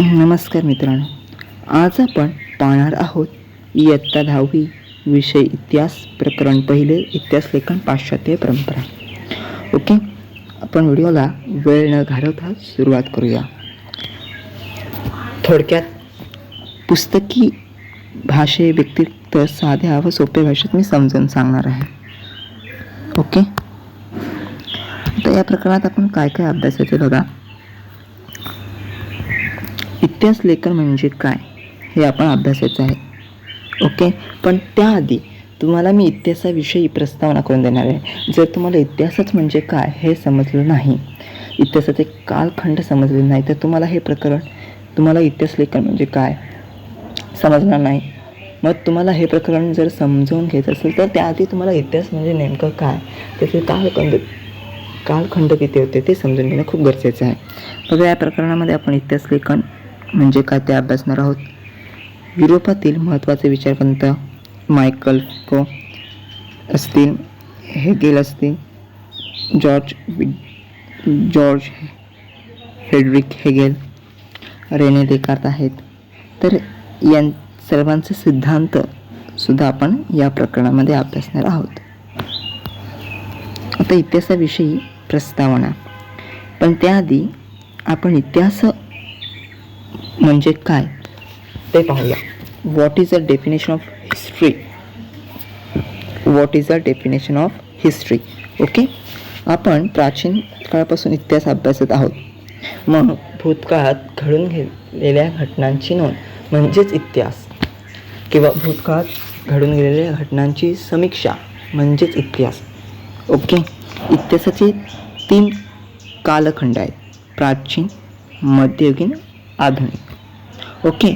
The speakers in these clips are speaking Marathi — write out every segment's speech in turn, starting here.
नमस्कार मित्रांनो. आज आपण पाहणार आहोत इयत्ता दहावी विषय इतिहास प्रकरण पहिले इतिहास लेखन पाश्चात्य परंपरा. ओके? आपण व्हिडिओला वेळ न घालवता सुरुवात करूया. थोडक्यात पुस्तकी भाषे व्यतिरिक्त साध्या व सोप्या भाषेत मी समजून सांगणार आहे. ओके? तर या प्रकरणात आपण काय काय अभ्यासाचे बघा. इतिहास लेखन म्हणजे काय? हे आपण अभ्यासायचं आहे. ओके? पण त्याआधी तुम्हाला मी इतिहासाविषयी प्रस्तावना करून देणार आहे. जर तुम्हाला इतिहासच म्हणजे काय हे समजलं नाही इतिहासाचे कालखंड समजले नाही तर तुम्हाला हे प्रकरण तुम्हाला इतिहास लेखन म्हणजे काय समजणार नाही. मग तुम्हाला हे प्रकरण जर समजावून घ्यायचं असेल तर त्याआधी तुम्हाला इतिहास म्हणजे नेमकं काय? त्याचे कालखंड कालखंड किती होते ते समजून घेणं खूप गरजेचं आहे. बघा या प्रकरणामध्ये आपण इतिहास लेखन म्हणजे काय ते अभ्यासणार आहोत? युरोपातील महत्त्वाचे विचारवंत मायकल को असतील हेगेल असतील. George George Hedrick Hegel Rene Descartes आहेत. तर यां सर्वांचे सिद्धांत सुद्धा आपण या प्रकरणामध्ये अभ्यासणार आहोत. आता इतिहासाविषयी प्रस्तावना. पण त्याआधी आपण इतिहास म्हणजे काय? ते पाहूया. What is a definition of history what is a definition of history okay आपण प्राचीन काळापासून इतिहास अभ्यासत आहोत. मग भूतकाळात घडून गेलेल्या घटनांची नोंद म्हणजेच इतिहास किंवा भूतकाळात घडून गेलेल्या घटनांची समीक्षा म्हणजेच इतिहास. ओके इतिहासाचे तीन कालखंड आहेत. प्राचीन मध्ययुगीन आधुनिक. हो ओके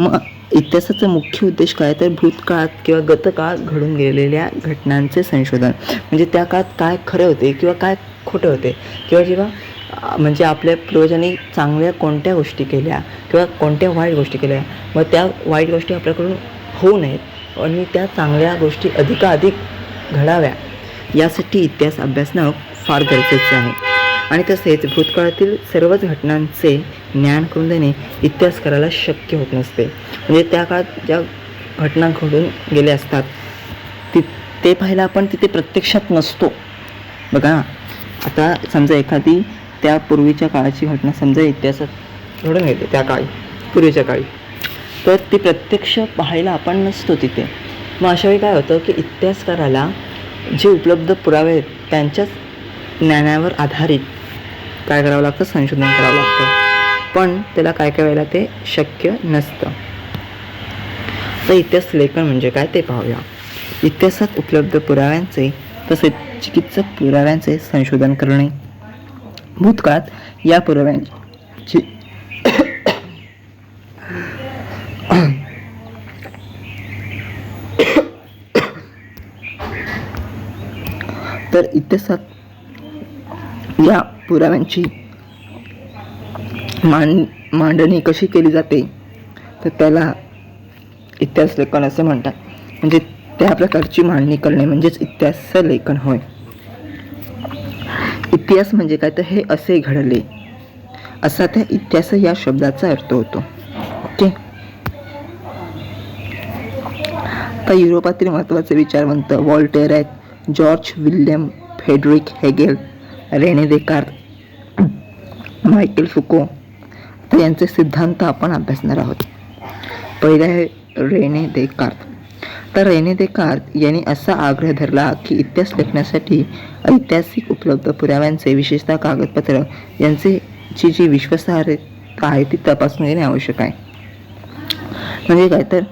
मग इतिहासाचा मुख्य उद्देश काय? तर भूतकाळात किंवा गतकाळात घडून गेलेल्या घटनांचे संशोधन. म्हणजे त्या काळात काय खरे होते किंवा काय खोटे होते? किंवा जेव्हा म्हणजे आपल्या पूर्वजांनी चांगल्या कोणत्या गोष्टी केल्या किंवा कोणत्या वाईट गोष्टी केल्या मग त्या वाईट गोष्टी आपल्याकडून होऊ नयेत. आणि त्या चांगल्या गोष्टी अधिकाधिक घडाव्या. यासाठी इतिहास अभ्यासणं फार गरजेचं आहे. आणि तसेच भूतकाळातील सर्वच घटनांचे ज्ञान करून देणे इतिहासकाराला शक्य होत नसते. म्हणजे त्या काळात ज्या घटना घडून गेल्या असतात ति ते पाहायला आपण तिथे प्रत्यक्षात नसतो. बघा आता समजा एखादी त्या पूर्वीच्या काळाची घटना समजा इतिहासात घडून येते त्या काळी पूर्वीच्या काळी. तर ती प्रत्यक्ष पाहायला आपण नसतो तिथे. मग अशा वेळी काय होतं की इतिहासकाराला जे उपलब्ध पुरावे आहेत त्यांच्याच ज्ञानावर आधारित काय करावं लागतं? संशोधन करावं लागतं. पण त्याला काय काय वेळेला ते शक्य नसतं. तर इतिहास लेखन म्हणजे काय ते पाहूया. इतिहासात उपलब्ध पुराव्यांचे तसेच चिकित्सक पुराव्यांचे संशोधन करणे. भूतकाळात या पुराव्यांची तर इतिहासात या पुराव्यांची. मांड मांडणी कशी केली जाते? तर त्याला इतिहास लेखन असे म्हणतात. म्हणजे त्या प्रकारची मांडणी करणे म्हणजेच इतिहास लेखन होय. इतिहास म्हणजे काय? तर हे असे घडले. असा त्या इतिहास या शब्दाचा अर्थ होतो. ओके? आता युरोपातील महत्त्वाचे विचारवंत वॉल्टेर आहेत. George William Friedrich Hegel. Rene Descartes Michael Foucault तर यांचे सिद्धांत आपण अभ्यासणार आहोत. पहिले आहे रेने देकार्त तर रेने देकार्त यांनी असा आग्रह धरला की इतिहास लेखनासाठी ऐतिहासिक उपलब्ध पुराव्यांचे विशेषतः कागदपत्र यांचे ची जी विश्वासार्हता आहे ती तपासून घेणे आवश्यक आहे. म्हणजे काय तर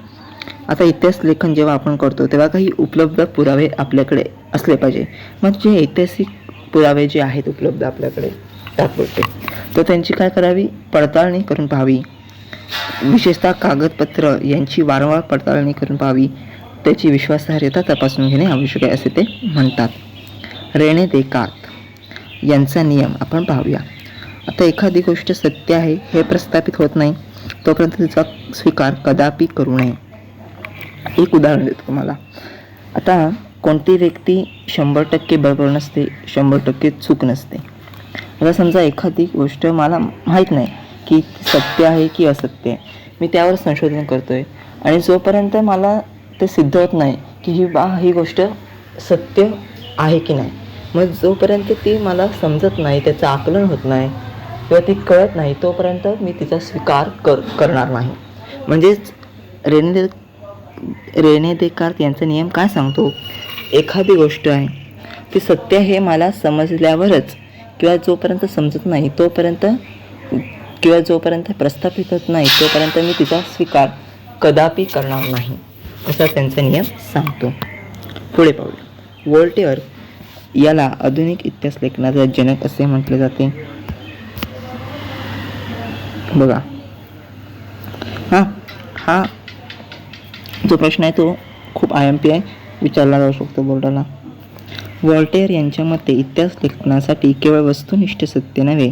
आता इतिहास लेखन जेव्हा आपण करतो तेव्हा काही उपलब्ध पुरावे आपल्याकडे असले पाहिजे. मग जे ऐतिहासिक पुरावे जे आहेत उपलब्ध आपल्याकडे तात्पुरते तर त्यांची काय करावी? पडताळणी करून पाहावी. विशेषतः कागदपत्र यांची वारंवार पडताळणी करून पाहावी. त्याची विश्वासार्हता तपासून घेणे आवश्यक आहे असे ते म्हणतात. रेणे देकात यांचा नियम आपण पाहूया. आता एखादी गोष्ट सत्य आहे हे प्रस्थापित होत नाही तोपर्यंत तिचा स्वीकार कदापि करू नये. एक उदाहरण देतो तुम्हाला. आता कोणती व्यक्ती शंभर टक्के बरोबर नसते शंभर टक्के चूक नसते. आता समजा एखादी गोष्ट मला माहीत नाही की सत्य आहे की असत्य आहे मी त्यावर संशोधन करतो आहे आणि जोपर्यंत मला ते सिद्ध होत नाही की ही बा ही गोष्ट सत्य आहे की नाही मग जोपर्यंत ती मला समजत नाही त्याचं आकलन होत नाही किंवा ती कळत नाही तोपर्यंत मी तिचा स्वीकार कर करणार नाही. म्हणजेच रेने रेने देकार्त यांचा नियम काय सांगतो? एखादी गोष्ट आहे ती सत्य हे मला समजल्यावरच किंवा जोपर्यंत समजत नाही तोपर्यंत किंवा जोपर्यंत प्रस्थापित होत नाही तोपर्यंत मी तिचा स्वीकार कदापि करणार नाही असा त्यांचा नियम सांगतो. पुढे पाहूया वोल्टेअर याला आधुनिक इतिहास लेखनाचा जनक असे म्हटले जाते. बघा. हां हा जो प्रश्न आहे तो खूप आय एम पी आहे. विचारला जाऊ शकतो बोर्डाला. वॉल्टेअर यांच्या मते इतिहास लेखनासाठी केवळ वस्तुनिष्ठ सत्य नव्हे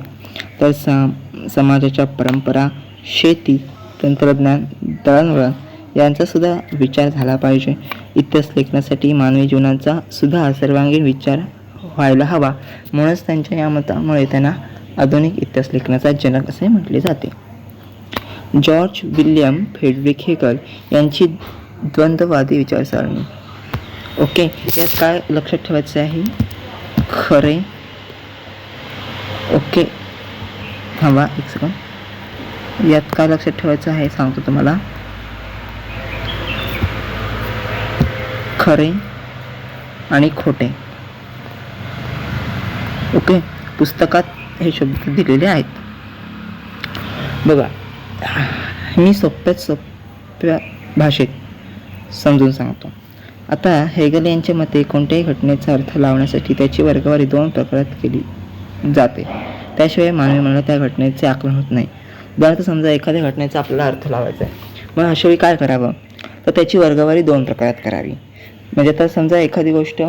तर सम समाजाच्या परंपरा शेती तंत्रज्ञान दळणवळण यांचा सुद्धा विचार झाला पाहिजे. इतिहास लेखनासाठी मानवी जीवनाचा सुद्धा सर्वांगीण विचार व्हायला हवा. म्हणूनच त्यांच्या या मतामुळे त्यांना आधुनिक इतिहास लेखनाचा जनक असे म्हटले जाते. जॉर्ज विल्यम फेडरिक हेकर यांची द्वंद्ववादी विचारसरणी. ओके यात काय लक्षात ठेवायचं आहे? खरे. ओके. थांबा एक सेकंड यात काय लक्षात ठेवायचं आहे सांगतो तुम्हाला. खरे आणि खोटे. ओके पुस्तकात हे शब्द दिलेले आहेत. बघा मी सोप्यात सोप्या भाषेत समजून सांगतो. आता हेगल यांच्या मते कोणत्याही घटनेचा अर्थ लावण्यासाठी त्याची वर्गवारी दोन प्रकारात केली जाते. त्याशिवाय मानवी मनाला त्या घटनेचे आकलन होत नाही. उदाहरणार्थ समजा एखाद्या घटनेचा आपल्याला अर्थ लावायचा आहे. मग अशावेळी काय करावं? तर त्याची वर्गवारी दोन प्रकारात करावी. म्हणजे आता समजा एखादी गोष्ट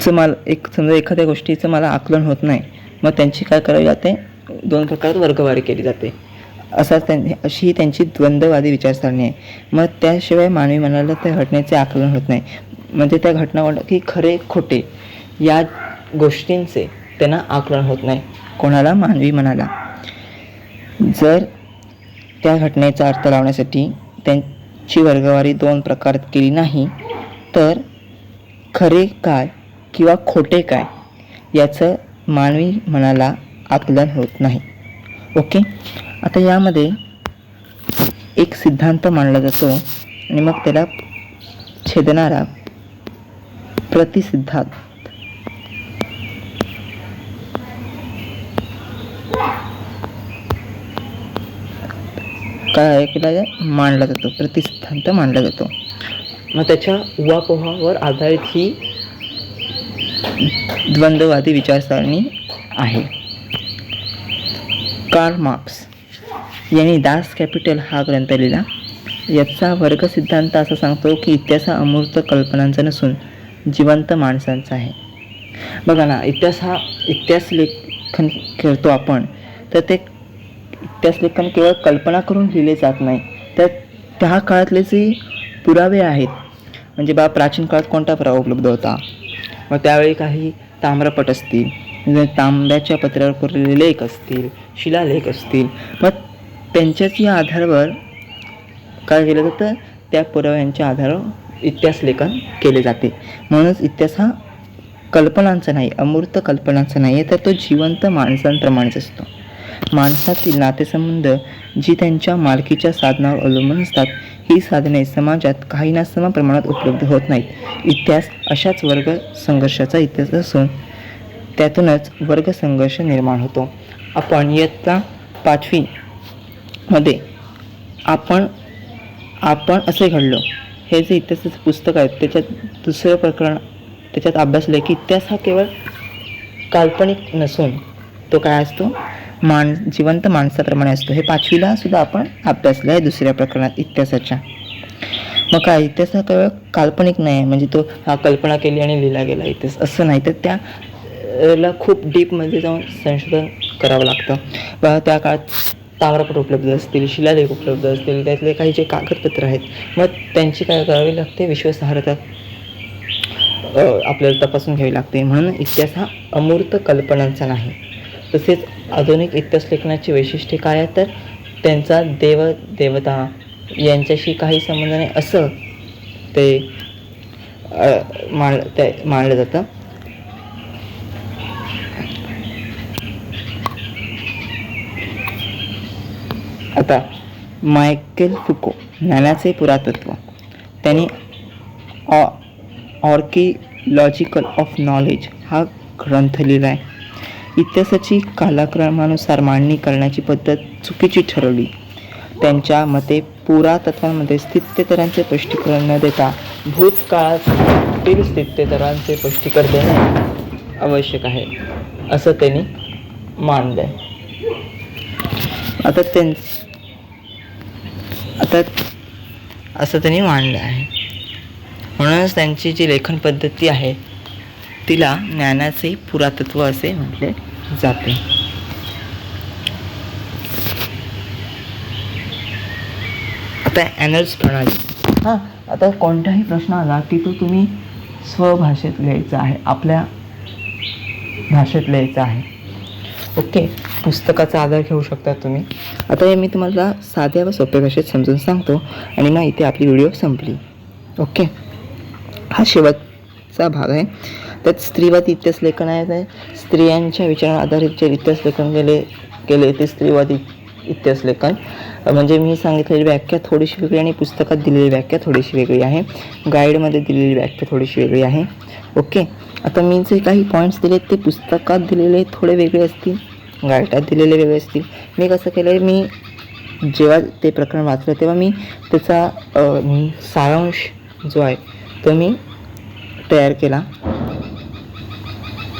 चं मला एक समजा एखाद्या गोष्टीचं मला आकलन होत नाही मग त्यांची काय करावी जाते? दोन प्रकारात वर्गवारी केली जाते. असाच त्यां अशी ही त्यांची द्वंद्ववादी विचारसरणी आहे. मग त्याशिवाय मानवी मनाला त्या घटनेचे आकलन होत नाही. म्हणजे त्या घटना की खरे खोटे या गोष्टींचे त्यांना आकलन होत नाही. कोणाला? मानवी मनाला. जर त्या घटनेचा अर्थ लावण्यासाठी त्यांची वर्गवारी दोन प्रकारात केली नाही तर खरे काय किंवा खोटे काय याचं मानवी मनाला आकलन होत नाही. ओके? आता यामध्ये एक सिद्धांत मांडला जातो आणि मग त्याला छेदणारा प्रतिसिद्धांत. काय केला मांडला जातो प्रतिसिद्धांत मांडला जातो. मग त्याच्या उहापोहावर आधारित ही द्वंद्ववादी विचारसरणी आहे. कार्ल मार्क्स यांनी दास कॅपिटल हा ग्रंथ लिहिला. याचा वर्ग सिद्धांत असा सांगतो की इतिहास हा अमूर्त कल्पनांचा नसून जिवंत माणसांचा आहे. बघा ना इतिहास हा इतिहास लेखन करतो आपण तर ते इतिहास लेखन केवळ कल्पना करून लिहिले जात नाही. तर त्या काळातले जे पुरावे आहेत म्हणजे बा प्राचीन काळात कोणता पुरावा उपलब्ध होता? मग त्यावेळी काही ताम्रपट असतील म्हणजे तांब्याच्या पत्र्यावर कोरलेले लेख असतील शिलालेख असतील मग त्यांच्याच या आधारावर काय केलं जातं? त्या पुराव्यांच्या आधारावर इतिहास लेखन केले जाते. म्हणूनच इतिहास हा कल्पनांचा नाही अमूर्त कल्पनांचा नाही आहे तर तो जिवंत माणसांप्रमाणेच असतो. माणसातील नातेसंबंध जी त्यांच्या मालकीच्या साधनावर अवलंबून असतात ही साधने समाजात काही ना सम प्रमाणात उपलब्ध होत नाहीत. इतिहास अशाच वर्ग संघर्षाचा इतिहास असून त्यातूनच वर्ग संघर्ष निर्माण होतो. आपण इयत्ता पाचवी मध्ये आपण आपण असे घडलो. हे जे इतिहासाचं पुस्तक आहे त्याच्यात दुसरं प्रकरण त्याच्यात अभ्यासलं की इतिहास हा केवळ काल्पनिक नसून तो काय असतो? मान जिवंत माणसाप्रमाणे असतो. हे पाचवीला सुद्धा आपण अभ्यासलं आहे दुसऱ्या प्रकरणात इतिहासाच्या. मग काय इतिहास हा केवळ काल्पनिक नाही आहे. म्हणजे तो हा कल्पना केली आणि लिहिला गेला इतिहास. असं नाही. तर त्या ला खूप डीपमध्ये जाऊन संशोधन करावं लागतं. त्या काळात ताम्रपट उपलब्ध असतील शिलालेख उपलब्ध असतील त्यातले काही जे कागदपत्र आहेत मग त्यांची काय करावी लागते? विश्वासार्हता आपल्याला तपासून घ्यावी लागते. म्हणून इतिहास हा अमूर्त कल्पनांचा नाही. तसेच आधुनिक इतिहास लेखनाची वैशिष्ट्ये काय आहेत? तर त्यांचा देव देवता यांच्याशी काही संबंध नाही. असं ते मान मांड ते मांडलं जातं. आता मायकेल फुको ज्ञानाचे पुरातत्व. त्यांनी ऑ ऑर्किलॉजिकल ऑफ नॉलेज हा ग्रंथ लिहिला आहे. इतिहासाची कालाक्रमानुसार मांडणी करण्याची पद्धत चुकीची ठरवली. त्यांच्या मते पुरातत्वांमध्ये स्थित्यतरांचे स्पष्टीकरण न देता भूतकाळातील स्थित्यतरांचे स्पष्टीकरण देणे आवश्यक आहे असं त्यांनी मानलं आहे आता त्यां आता असं त्यांनी मांडलं आहे. म्हणूनच त्यांची जी लेखन पद्धती आहे तिला ज्ञानाचे पुरातत्व असे म्हटले जाते. आता ॲनल्स प्रणाली. हां आता कोणताही प्रश्न आला की तो तुम्ही स्वभाषेत लिहायचा आहे आपल्या भाषेत लिहायचा आहे. ओके. पुस्तकाचा आधार घेऊ शकता तुम्ही. आता हे मी तुम्हाला साध्या व सोप्या भाषेत समजून सांगतो आणि ना इथे आपली व्हिडिओ संपली. ओके. हा शेवटचा भाग आहे. त्यात स्त्रीवादी इतिहास लेखन आहे स्त्रियांच्या विचारावर आधारित जे इतिहास लेखन केले केले ते स्त्रीवादी इतिहास लेखन म्हणजे मी सांगितलेली व्याख्या थोडीशी वेगळी आणि पुस्तकात दिलेली व्याख्या थोडीशी वेगळी आहे. गाईडमध्ये दिलेली व्याख्या थोडीशी वेगळी आहे. ओके. आता मी जे काही पॉईंट्स दिले ते पुस्तकात दिलेले थोडे वेगळे असतील गायटात दिलेले वेगळे असतील. मी कसं केलं आहे मी जेव्हा ते प्रकरण वाचलं तेव्हा मी त्याचा सारांश जो आहे तो मी तयार केला.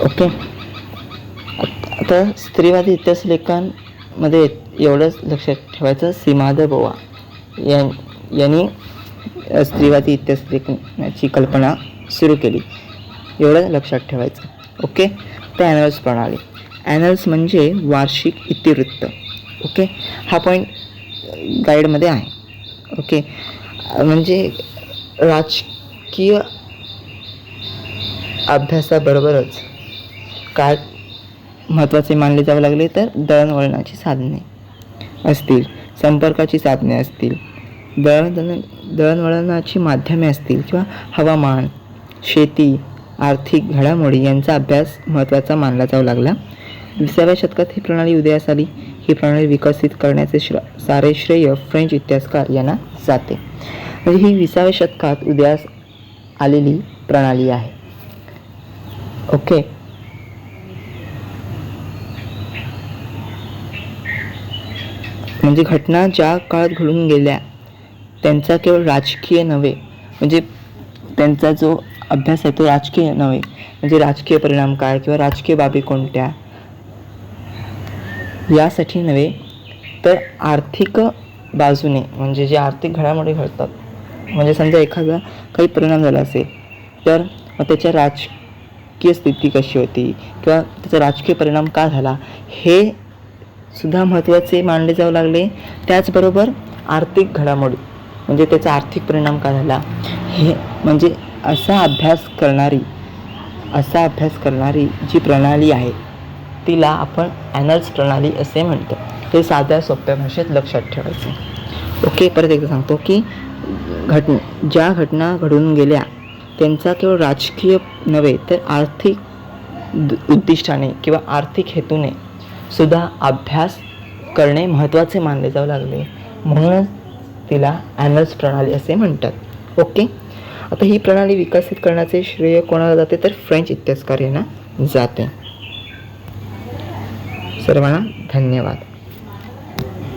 ओके? आता स्त्रीवादी इतिहास लेखांमध्ये एवढंच लक्षात ठेवायचं सीमाद बोवा यांनी स्त्रीवादी इतिहास लेखनाची कल्पना सुरू केली. एवढं लक्षात ठेवायचं. ओके? तर ॲनल्स प्रणाली. ॲनल्स म्हणजे वार्षिक इतिवृत्त. ओके? हा पॉईंट गाईडमध्ये आहे. ओके? म्हणजे राजकीय अभ्यासाबरोबरच काय महत्त्वाचे मानले जावे लागले तर दळणवळणाची साधने असतील संपर्काची साधने असतील दळण दळणवळणाची माध्यमे असतील किंवा हवामान शेती आर्थिक घडामोडी यांचा अभ्यास महत्त्वाचा मानला जाऊ लागला. विसाव्या शतकात ही प्रणाली उदयास आली. ही प्रणाली विकसित करण्याचे श्र सारे श्रेय फ्रेंच इतिहासकार यांना जाते. म्हणजे ही विसाव्या शतकात उदयास आलेली प्रणाली आहे. ओके? म्हणजे घटना ज्या काळात घडून गेल्या त्यांचा केवळ राजकीय नव्हे म्हणजे त्यांचा जो अभ्यास आहे तो राजकीय नव्हे. म्हणजे राजकीय परिणाम काय किंवा राजकीय बाबी कोणत्या? यासाठी नव्हे तर आर्थिक बाजूने म्हणजे जे आर्थिक घडामोडी घडतात म्हणजे समजा एखादा काही परिणाम झाला असेल तर मग त्याच्या राजकीय स्थिती कशी होती? किंवा त्याचा राजकीय परिणाम का झाला? हे सुद्धा महत्त्वाचे मानले जाऊ लागले. त्याचबरोबर आर्थिक घडामोडी म्हणजे त्याचा आर्थिक परिणाम का झाला? हे म्हणजे असा अभ्यास करणारी असा अभ्यास करणारी जी प्रणाली आहे तिला आपण ॲनल्स प्रणाली असे म्हणतो. हे साध्या सोप्या भाषेत लक्षात ठेवायचं. ओके परत एकदा सांगतो की घटना ज्या घटना घडून गेल्या त्यांचा केवळ राजकीय नव्हे तर आर्थिक उद्दिष्टाने किंवा आर्थिक हेतूने सुद्धा अभ्यास करणे महत्त्वाचे मानले जाऊ लागले. म्हणूनच तिला ॲनल्स प्रणाली असे म्हणतात. ओके? आता ही प्रणाली विकसित करण्याचे श्रेय कोणाला जाते? तर फ्रेंच इतिहासकार यांना जाते. सर्वांना धन्यवाद.